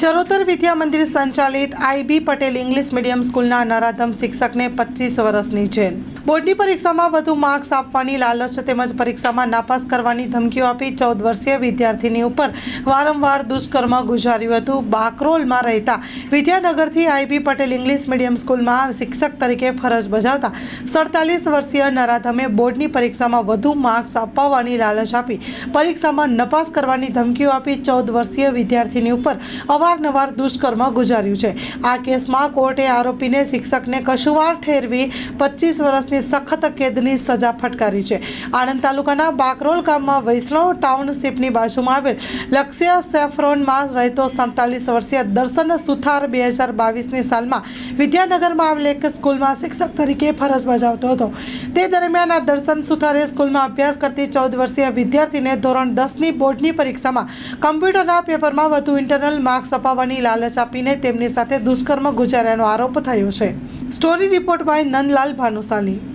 ચરોતર વિદ્યા મંદિર સંચાલિત IB Patel English medium સ્કૂલના નરાધમ શિક્ષકને પચીસ વર્ષની જેલ. બોર્ડની પરીક્ષામાં વધુ માર્ક્સ આપવાની લાલચ તેમજ પરીક્ષામાં નાપાસ કરવાની ધમકીઓ આપી ચૌદ વર્ષીય વિદ્યાર્થીની ઉપર વારંવાર દુષ્કર્મ ગુજાર્યું હતું. બાકરોલમાં રહેતા વિદ્યાનગરથી આઈબી પટેલ ઇંગ્લિશ મીડિયમ સ્કૂલમાં શિક્ષક તરીકે ફરજ બજાવતા સડતાલીસ વર્ષીય નરાધમે બોર્ડની પરીક્ષામાં વધુ માર્ક્સ અપાવવાની લાલચ આપી પરીક્ષામાં નપાસ કરવાની ધમકીઓ આપી ચૌદ વર્ષીય વિદ્યાર્થીની ઉપર અવારનવાર દુષ્કર્મ ગુજાર્યું છે. આ કેસમાં કોર્ટે આરોપીને શિક્ષકને કશુવાર ઠેરવી પચીસ વર્ષની સખત કેદની સજા ફટકારી છે. આણંદ તાલુકાના બાકરોલ ગામમાં વૈષ્ણવ ટાઉનશીપની બાજુમાં આવેલ લક્ષ્ય સેફ્રોનમાં રહેતો સડતાલીસ વર્ષીય દર્શન સુથાર બે હજાર બાવીસની સાલમાં વિદ્યાનગરમાં આવેલ એક સ્કૂલમાં શિક્ષક તરીકે ફરજ બજાવતો હતો. તે દરમિયાન આ દર્શન સુથારે સ્કૂલમાં અભ્યાસ કરતી ચૌદ વર્ષીય વિદ્યાર્થીને ધોરણ દસની બોર્ડની પરીક્ષામાં કમ્પ્યુટરના પેપરમાં વધુ ઇન્ટરનલ માર્ક્સ અપાવવાની લાલચ આપીને તેમની સાથે દુષ્કર્મ ગુજાર્યાનો આરોપ થયો છે. Story report by Nandlal Bhanushali.